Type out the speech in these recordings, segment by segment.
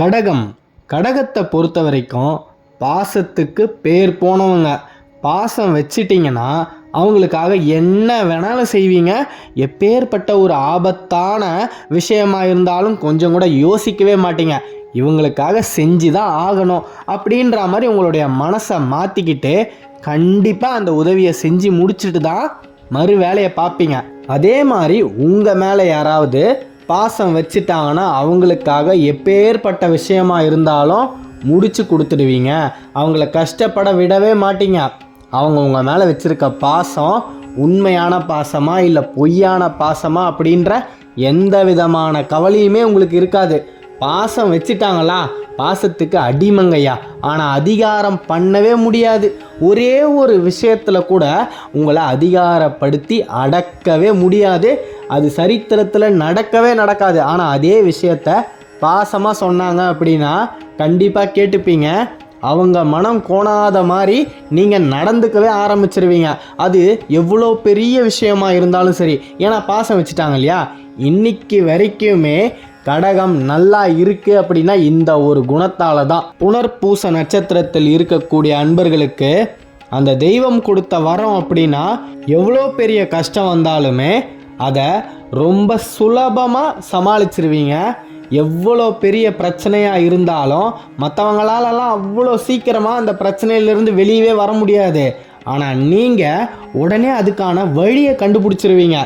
கடகம். கடகத்தை பொறுத்த வரைக்கும் பாசத்துக்கு பேர் போனவங்க. பாசம் வச்சிட்டிங்கன்னா அவங்களுக்காக என்ன வேணாலும் செய்வீங்க. எப்பேற்பட்ட ஒரு ஆபத்தான விஷயமாக இருந்தாலும் கொஞ்சம் கூட யோசிக்கவே மாட்டீங்க. இவங்களுக்காக செஞ்சு தான் ஆகணும் அப்படின்ற மாதிரி உங்களுடைய மனசை மாற்றிக்கிட்டு கண்டிப்பாக அந்த உதவியை செஞ்சு முடிச்சுட்டு தான் மறு வேலையை பார்ப்பீங்க. அதே மாதிரி உங்கள் மேலே யாராவது பாசம் வச்சுட்டாங்கன்னா அவங்களுக்காக எப்பேற்பட்ட விஷயமா இருந்தாலும் முடிச்சு கொடுத்துடுவீங்க. அவங்கள கஷ்டப்பட விடவே மாட்டீங்க. அவங்க உங்கள் மேலே வச்சிருக்க பாசம் உண்மையான பாசமா இல்லை பொய்யான பாசமா அப்படின்ற எந்த விதமான கவலையுமே உங்களுக்கு இருக்காது. பாசம் வச்சிட்டாங்களா? பாசத்துக்கு அடிமங்கையா ஆனால் அதிகாரம் பண்ணவே முடியாது. ஒரே ஒரு விஷயத்தில் கூட உங்களை அதிகாரப்படுத்தி அடக்கவே முடியாது. அது சரித்திரத்தில் நடக்கவே நடக்காது. ஆனால் அதே விஷயத்த பாசமாக சொன்னாங்க அப்படின்னா கண்டிப்பாக கேட்டுப்பீங்க. அவங்க மனம் கோணாத மாதிரி நீங்கள் நடந்துக்கவே ஆரம்பிச்சிருவீங்க. அது எவ்வளோ பெரிய விஷயமா இருந்தாலும் சரி. ஏன்னா பாசம் வச்சுட்டாங்க இல்லையா? இன்னைக்கு வரைக்குமே கடகம் நல்லா இருக்கு அப்படின்னா இந்த ஒரு குணத்தால தான் புனர்பூச நட்சத்திரத்தில் இருக்கக்கூடிய அன்பர்களுக்கு அந்த தெய்வம் கொடுத்த வரம் அப்படின்னா எவ்வளோ பெரிய கஷ்டம் வந்தாலுமே அதை ரொம்ப சுலபமாக சமாளிச்சிருவீங்க. எவ்வளோ பெரிய பிரச்சனையாக இருந்தாலும் மற்றவங்களாலலாம் அவ்வளோ சீக்கிரமாக அந்த பிரச்சனையிலேருந்து வெளியவே வர முடியாது. ஆனால் நீங்கள் உடனே அதுக்கான வழியை கண்டுபிடிச்சிருவீங்க.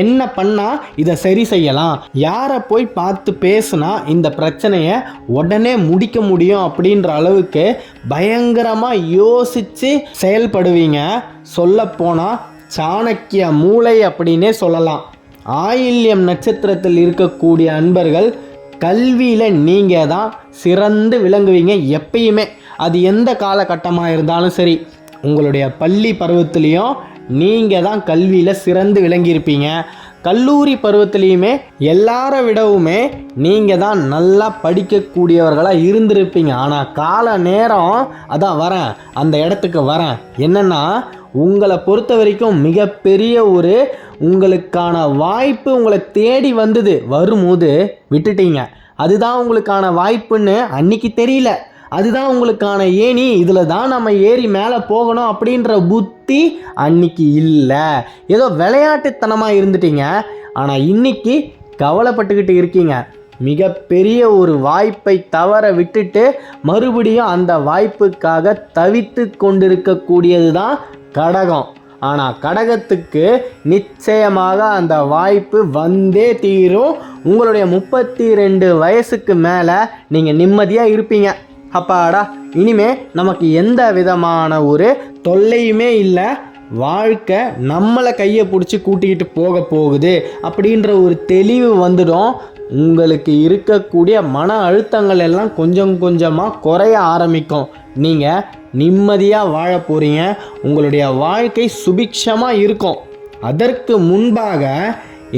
என்ன பண்ணால் இதை சரி செய்யலாம்? யாரை போய் பார்த்து பேசுனா இந்த பிரச்சனையை உடனே முடிக்க முடியும் அப்படின்ற அளவுக்கு பயங்கரமாக யோசித்து செயல்படுவீங்க. சொல்லப்போனால் சாணக்கிய மூளை அப்படின்னே சொல்லலாம். ஆயில்யம் நட்சத்திரத்தில் இருக்கக்கூடிய அன்பர்கள் கல்வியில் நீங்கள் தான் சிறந்து விளங்குவீங்க எப்பயுமே. அது எந்த காலகட்டமாக இருந்தாலும் சரி. உங்களுடைய பள்ளி பருவத்துலேயும் நீங்கள் தான் கல்வியில் சிறந்து விளங்கியிருப்பீங்க. கல்லூரி பருவத்திலையுமே எல்லார விடவுமே நீங்கள் தான் நல்லா படிக்கக்கூடியவர்களாக இருந்திருப்பீங்க. ஆனால் கால நேரம் அதான் வரேன் அந்த இடத்துக்கு வரேன். என்னென்னா உங்களை பொறுத்த வரைக்கும் மிகப்பெரிய ஒரு உங்களுக்கான வாய்ப்பு உங்களை தேடி வந்தது. வரும்போது விட்டுட்டீங்க. அதுதான் உங்களுக்கான வாய்ப்புன்னு அன்னைக்கு தெரியல. அதுதான் உங்களுக்கான ஏணி. இதில் தான் நம்ம ஏறி மேலே போகணும் அப்படின்ற புத்தி அன்னைக்கு இல்லை. ஏதோ விளையாட்டுத்தனமாக இருந்துட்டீங்க. ஆனால் இன்னைக்கு கவலைப்பட்டுக்கிட்டு இருக்கீங்க. மிகப்பெரிய ஒரு வாய்ப்பை தவற விட்டுட்டு மறுபடியும் அந்த வாய்ப்புக்காக தவித்து கொண்டிருக்கக்கூடியது தான் கடகம். ஆனால் கடகத்துக்கு நிச்சயமாக அந்த வாய்ப்பு வந்தே தீரும். உங்களுடைய முப்பத்தி ரெண்டு வயசுக்கு மேலே நீங்கள் நிம்மதியாக இருப்பீங்க. அப்பாடா இனிமே நமக்கு எந்த விதமான ஒரு தொல்லையுமே இல்லை. வாழ்க்கை நம்மளை கையை பிடிச்சி கூட்டிக்கிட்டு போக போகுது அப்படின்ற ஒரு தெளிவு வந்துடும். உங்களுக்கு இருக்கக்கூடிய மன அழுத்தங்கள் எல்லாம் கொஞ்சம் கொஞ்சமாக குறைய ஆரம்பிக்கும். நீங்கள் நிம்மதியாக வாழ போகிறீங்க உங்களுடைய வாழ்க்கை சுபிக்ஷமாக இருக்கும். அதற்கு முன்பாக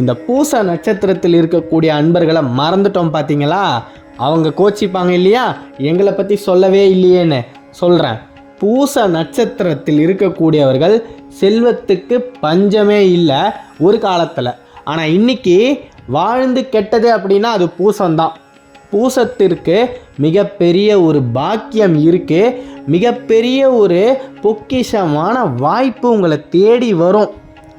இந்த பூச நட்சத்திரத்தில் இருக்கக்கூடிய அன்பர்களை மறந்துட்டோம் பார்த்தீங்களா அவங்க கோச்சிப்பாங்க இல்லையா? எங்களை பற்றி சொல்லவே இல்லையேன்னு சொல்கிறேன் பூச நட்சத்திரத்தில் இருக்கக்கூடியவர்கள் செல்வத்துக்கு பஞ்சமே இல்லை ஒரு காலத்தில். ஆனால் இன்னைக்கு வாழ்ந்து கெட்டது அப்படின்னா அது பூசம்தான். பூசத்திற்கு மிகப்பெரிய ஒரு பாக்கியம் இருக்குது மிகப்பெரிய ஒரு பொக்கிஷமான வாய்ப்பு உங்களை தேடி வரும்.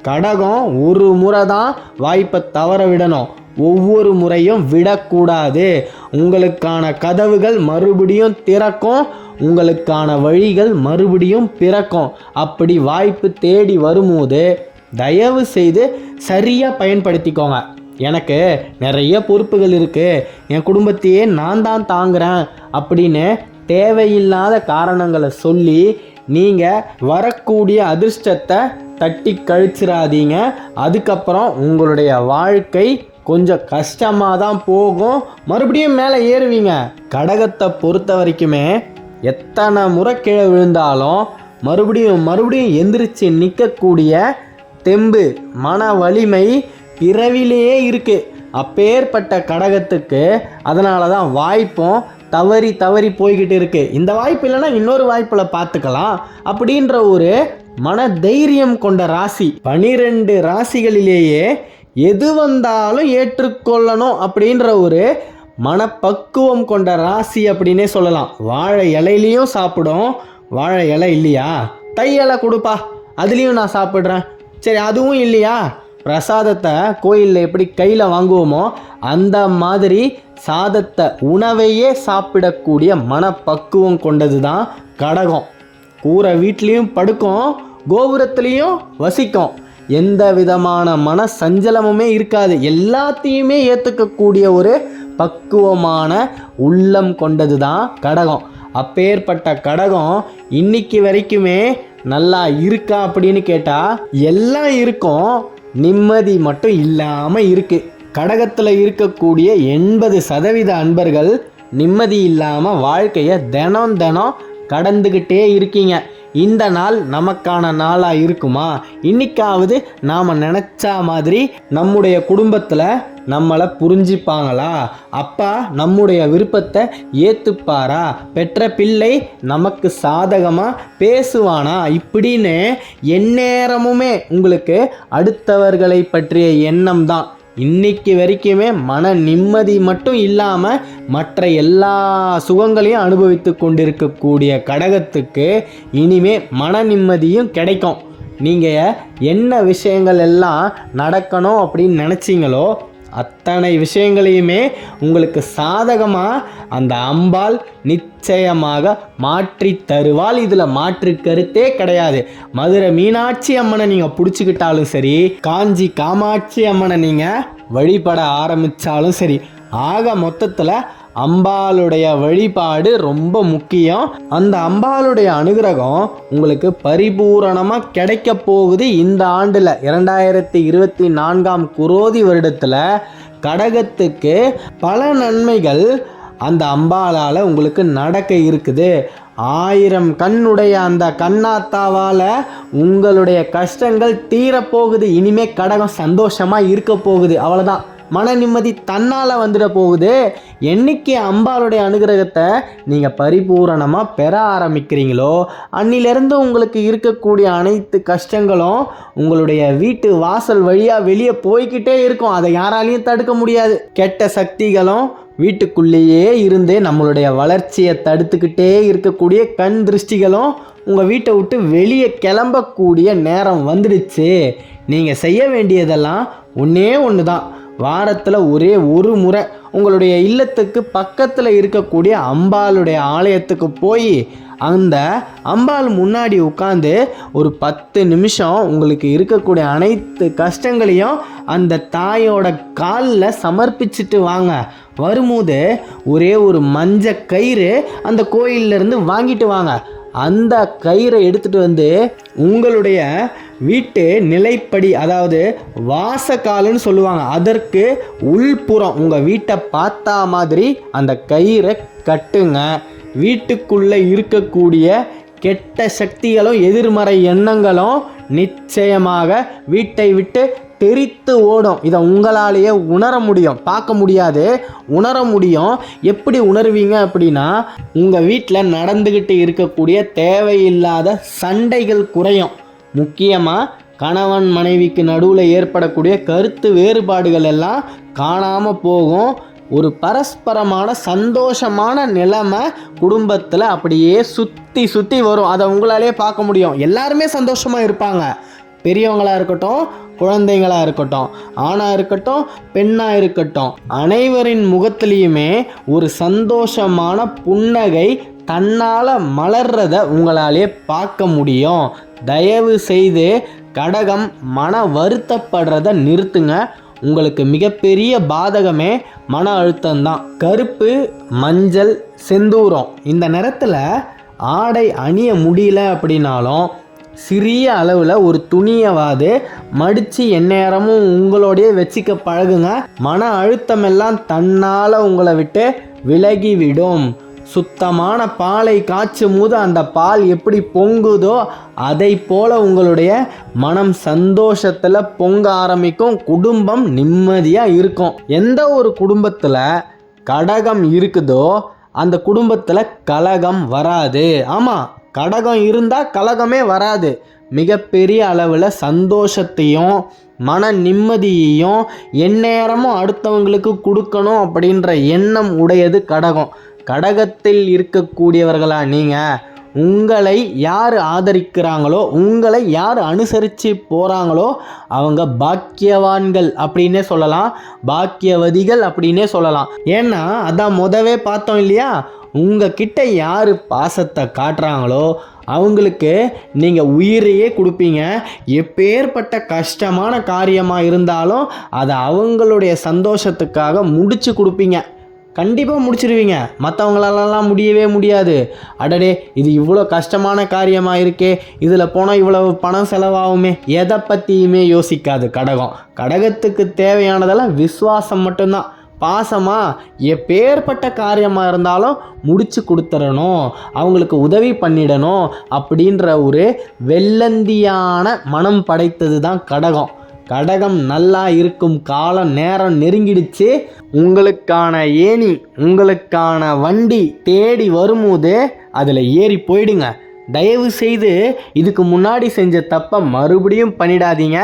கடகம் ஒரு முறை தான் வாய்ப்பை தவற விடணும். ஒவ்வொரு முறையும் விடக்கூடாது. உங்களுக்கான கதவுகள் மறுபடியும் திறக்கும். உங்களுக்கான வழிகள் மறுபடியும் பிறக்கும். அப்படி வாய்ப்பு தேடி வரும்போது தயவு செய்து சரியாக பயன்படுத்திக்கோங்க. எனக்கு நிறைய பொறுப்புகள் இருக்குது என் குடும்பத்தையே நான் தான் தாங்குகிறேன் அப்படின்னு தேவையில்லாத காரணங்களை சொல்லி நீங்கள் வரக்கூடிய அதிர்ஷ்டத்தை தட்டி கழிச்சிடாதீங்க. அதுக்கப்புறம் உங்களுடைய வாழ்க்கை கொஞ்சம் கஷ்டமாக தான் போகும். மறுபடியும் மேலே ஏறுவீங்க. கடகத்தை பொறுத்த வரைக்குமே எத்தனை முறை கீழே விழுந்தாலும் மறுபடியும் மறுபடியும் எந்திரிச்சு நிற்கக்கூடிய தெம்பு மன வலிமை பிறவிலேயே இருக்குது அப்பேற்பட்ட கடகத்துக்கு அதனால தான் வாய்ப்பும் தவறி தவறி போய்கிட்டு இருக்கு. இந்த வாய்ப்பு இல்லைன்னா இன்னொரு வாய்ப்பில் பார்த்துக்கலாம். அப்படின்ற ஒரு மன தைரியம் கொண்ட ராசி. பனிரெண்டு ராசிகளிலேயே எது வந்தாலும் ஏற்றுக்கொள்ளணும் அப்படின்ற ஒரு மனப்பக்குவம் கொண்ட ராசி அப்படின்னே சொல்லலாம். வாழை இலையிலையும் சாப்பிடும். வாழை இலை இல்லையா? தை இலை கொடுப்பா. அதுலேயும் நான் சாப்பிட்றேன். சரி அதுவும் இல்லையா? பிரசாதத்தை கோயிலில் எப்படி கையில் வாங்குவோமோ அந்த மாதிரி சாதத்தை உணவையே சாப்பிடக்கூடிய மனப்பக்குவம் கொண்டது தான் கடகம். கூரை வீட்லேயும் படுக்கும் கோபுரத்துலேயும் வசிக்கும். எந்த விதமான மன சஞ்சலமுமே இருக்காது. எல்லாத்தையுமே ஏற்றுக்கக்கூடிய ஒரு பக்குவமான உள்ளம் கொண்டது தான் கடகம். அப்பேற்பட்ட கடகம் இன்னைக்கு வரைக்குமே நல்லா இருக்கா அப்படின்னு கேட்டால் எல்லாம் இருக்கும் நிம்மதி மட்டும் இல்லாமல் இருக்கு. கடகத்தில் இருக்கக்கூடிய எண்பது சதவீத அன்பர்கள் நிம்மதி இல்லாமல் வாழ்க்கையை தினம் தினம் கடந்துக்கிட்டே இருக்கீங்க. இந்த நாள் நமக்கான நாளாக இருக்குமா? இன்னைக்காவது நாம் நினச்சா மாதிரி நம்முடைய குடும்பத்தில் நம்மளை புரிஞ்சுப்பாங்களா? அப்பா நம்முடைய விருப்பத்தை ஏற்றுப்பாரா பெற்ற பிள்ளை நமக்கு சாதகமாக பேசுவானா? இப்படின்னு எந்நேரமுமே உங்களுக்கு அடுத்தவர்களை பற்றிய எண்ணம் தான். இன்னைக்கு வரைக்குமே மன நிம்மதி மட்டும் இல்லாமல் மற்ற எல்லா சுகங்களையும் அனுபவித்து கொண்டிருக்கக்கூடிய கடகத்துக்கு இனிமே மன நிம்மதியும் கிடைக்கும். நீங்கள் என்ன விஷயங்கள் எல்லாம் நடக்கணும் அப்படின்னு நினச்சிங்களோ அத்தனை விஷயங்களையுமே உங்களுக்கு சாதகமாக அந்த அம்பாள் நிச்சயமாக மாற்றி தருவாள். இதில் மாற்று கருத்தே கிடையாது. மதுரை மீனாட்சி அம்மனை நீங்கள் பிடிச்சிக்கிட்டாலும் சரி காஞ்சி காமாட்சி அம்மனை நீங்கள் வழிபட ஆரம்பித்தாலும் சரி ஆக மொத்தத்தில் அம்பாளுடைய வழிபாடு ரொம்ப முக்கியம். அந்த அம்பாளுடைய அனுகிரகம் உங்களுக்கு பரிபூரணமாக கிடைக்க போகுது இந்த ஆண்டில். இரண்டாயிரத்தி இருபத்தி நான்காம் குரோதி வருடத்தில் கடகத்துக்கு பல நன்மைகள் அந்த அம்பாளால் உங்களுக்கு நடக்க இருக்குது. ஆயிரம் கண்ணுடைய அந்த கண்ணாத்தாவால் உங்களுடைய கஷ்டங்கள் தீரப்போகுது இனிமே கடகம் சந்தோஷமாக இருக்க போகுது. அவ்வளோதான் மன நிம்மதி தன்னால் வந்துட போகுது. என்னைக்கு அம்பாளுடைய அனுகிரகத்தை நீங்கள் பரிபூரணமாக பெற ஆரம்பிக்கிறீங்களோ அன்னிலிருந்து உங்களுக்கு இருக்கக்கூடிய அனைத்து கஷ்டங்களும் உங்களுடைய வீட்டு வாசல் வழியாக வெளியே போய்க்கிட்டே இருக்கும். அதை யாராலையும் தடுக்க முடியாது. கெட்ட சக்திகளும் வீட்டுக்குள்ளேயே இருந்து நம்மளுடைய வளர்ச்சியை தடுத்துக்கிட்டே இருக்கக்கூடிய கண் திருஷ்டிகளும் உங்கள் வீட்டை விட்டு வெளியே கிளம்பக்கூடிய நேரம் வந்துடுச்சு. நீங்கள் செய்ய வேண்டியதெல்லாம் ஒன்றே ஒன்று தான் வாரத்தில் ஒரே ஒரு முறை உங்களுடைய இல்லத்துக்கு பக்கத்தில் இருக்கக்கூடிய அம்பாளுடைய ஆலயத்துக்கு போய் அந்த அம்பாள் முன்னாடி உட்காந்து ஒரு பத்து நிமிஷம் உங்களுக்கு இருக்கக்கூடிய அனைத்து கஷ்டங்களையும் அந்த தாயோட காலில் சமர்ப்பிச்சுட்டு வாங்க. வரும்போது ஒரே ஒரு மஞ்ச கயிறு அந்த கோயிலிருந்து வாங்கிட்டு வாங்க. அந்த கயிறை எடுத்துகிட்டு வந்து உங்களுடைய வீட்டு நிலைப்படி அதாவது வாசக்காலுன்னு சொல்லுவாங்க அதற்கு உள்புறம் உங்கள் வீட்டை பார்த்தா மாதிரி அந்த கயிறை கட்டுங்க. வீட்டுக்குள்ளே இருக்கக்கூடிய கெட்ட சக்திகளும் எதிர்மறை எண்ணங்களும் நிச்சயமாக வீட்டை விட்டு தெரித்து ஓடும். இதை உங்களாலேயே உணர முடியும். பார்க்க முடியாது. உணர முடியும். எப்படி உணர்வீங்க அப்படின்னா உங்கள் வீட்டில் நடந்துக்கிட்டு இருக்கக்கூடிய தேவையில்லாத சண்டைகள் குறையும். முக்கியமாக கணவன் மனைவிக்கு நடுவில் ஏற்படக்கூடிய கருத்து வேறுபாடுகள் எல்லாம் காணாமல் போகும். ஒரு பரஸ்பரமான சந்தோஷமான நிலைமை குடும்பத்தில் அப்படியே சுற்றி சுற்றி வரும். அதை உங்களாலே பார்க்க முடியும். எல்லாருமே சந்தோஷமாக இருப்பாங்க. பெரியவங்களாக இருக்கட்டும் குழந்தைங்களாக இருக்கட்டும் ஆணாக இருக்கட்டும் பெண்ணாக இருக்கட்டும் அனைவரின் முகத்திலையுமே ஒரு சந்தோஷமான புன்னகை தன்னால் மலர்றத உங்களாலே பார்க்க முடியும். தயவு செய்து கடகம் மன வருத்தப்படுறத நிறுத்துங்க. உங்களுக்கு மிகப்பெரிய பாதகமே மன அழுத்தம்தான். கருப்பு மஞ்சள் செந்தூரம். இந்த நிறத்தில் ஆடை அணிய முடியல அப்படின்னாலும் சிறிய அளவில் ஒரு துணியவாது மடித்து எந்நேரமும் உங்களோடையே வச்சுக்க பழகுங்க. மன அழுத்தமெல்லாம் தன்னால் உங்களை விட்டு விலகிவிடும். சுத்தமான பாலை காய்ச்சும் போது அந்த பால் எப்படி பொங்குதோ அதை போல உங்களுடைய மனம் சந்தோஷத்தில் பொங்க ஆரம்பிக்கும். குடும்பம் நிம்மதியாக இருக்கும். எந்த ஒரு குடும்பத்தில் கடகம் இருக்குதோ அந்த குடும்பத்தில் கலகம் வராது. ஆமாம் கடகம் இருந்தால் கலகமே வராது. மிகப்பெரிய அளவில் சந்தோஷத்தையும் மன நிம்மதியையும் எந்நேரமும் அடுத்தவங்களுக்கு கொடுக்கணும் அப்படின்ற எண்ணம் உடையது கடகம். கடகத்தில் இருக்கக்கூடியவர்களா நீங்கள் உங்களை யார் ஆதரிக்கிறாங்களோ உங்களை யார் அனுசரித்து போகிறாங்களோ அவங்க பாக்கியவான்கள் அப்படின்னே சொல்லலாம். பாக்கியவதிகள் அப்படின்னே சொல்லலாம். ஏன்னா அதான் முதவே பார்த்தோம் இல்லையா? உங்ககிட்ட யார் பாசத்தை காட்டுறாங்களோ அவங்களுக்கு நீங்கள் உயிரையே கொடுப்பீங்க. எப்பேற்பட்ட கஷ்டமான காரியமாக இருந்தாலும் அதை அவங்களுடைய சந்தோஷத்துக்காக முடிச்சு கொடுப்பீங்க. கண்டிப்பாக முடிச்சிருவீங்க. மற்றவங்களாலலாம் முடியவே முடியாது. அடடே இது இவ்வளோ கஷ்டமான காரியமாக இருக்கே. இதில் போனால் இவ்வளவு பணம் செலவாகுமே. எதை பற்றியுமே யோசிக்காது. கடகம். கடகத்துக்கு தேவையானதெல்லாம் விசுவாசம் மட்டும்தான். பாசமாக எப்பேற்பட்ட காரியமாக இருந்தாலும் முடிச்சு கொடுத்துடணும் அவங்களுக்கு உதவி பண்ணிடணும். அப்படின்ற ஒரு வெள்ளந்தியான மனம் படைத்தது தான் கடகம். கடகம் நல்லா இருக்கும் காலம் நேரம் நெருங்கிடுச்சு. உங்களுக்கான ஏணி உங்களுக்கான வண்டி தேடி வரும்போது அதில் ஏறி போயிடுங்க. தயவு செய்து இதுக்கு முன்னாடி செஞ்ச தப்பை மறுபடியும் பண்ணிடாதீங்க.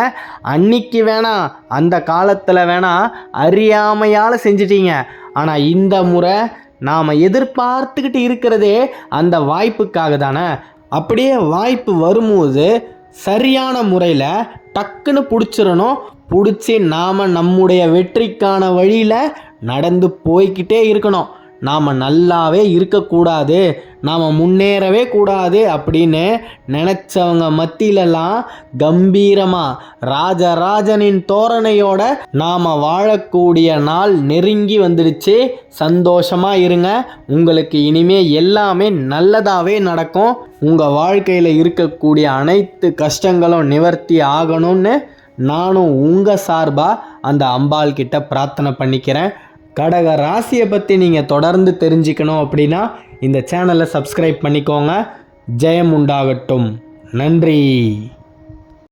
அன்னைக்கு வேணாம் அந்த காலத்தில் வேணாம் அறியாமையால் செஞ்சிட்டீங்க. ஆனால் இந்த முறை நாம் எதிர்பார்த்துக்கிட்டு இருக்கிறதே அந்த வாய்ப்புக்காக தானே. அப்படியே வாய்ப்பு வரும்போது சரியான முறையில் டக்குன்னு பிடிச்சிடணும் பிடிச்சி நாம் நம்முடைய வெற்றிக்கான வழியில் நடந்து போய்கிட்டே இருக்கணும். நாம் நல்லாவே இருக்கக்கூடாது நாம் முன்னேறவே கூடாது அப்படின்னு நினச்சவங்க மத்தியிலலாம் கம்பீரமாக ராஜராஜனின் தோரணையோட நாம் வாழக்கூடிய நாள் நெருங்கி வந்துடுச்சு. சந்தோஷமாக இருங்க. உங்களுக்கு இனிமே எல்லாமே நல்லதாகவே நடக்கும். உங்கள் வாழ்க்கையில் இருக்கக்கூடிய அனைத்து கஷ்டங்களும் நிவர்த்தி ஆகணும்னு நானும் உங்கள் சார்பாக அந்த அம்பாள் கிட்ட பிரார்த்தனை பண்ணிக்கிறேன். கடக ராசியை பற்றி நீங்கள் தொடர்ந்து தெரிஞ்சுக்கணும் அப்படின்னா இந்த சேனலை சப்ஸ்கிரைப் பண்ணிக்கோங்க. ஜெயம் உண்டாகட்டும். நன்றி.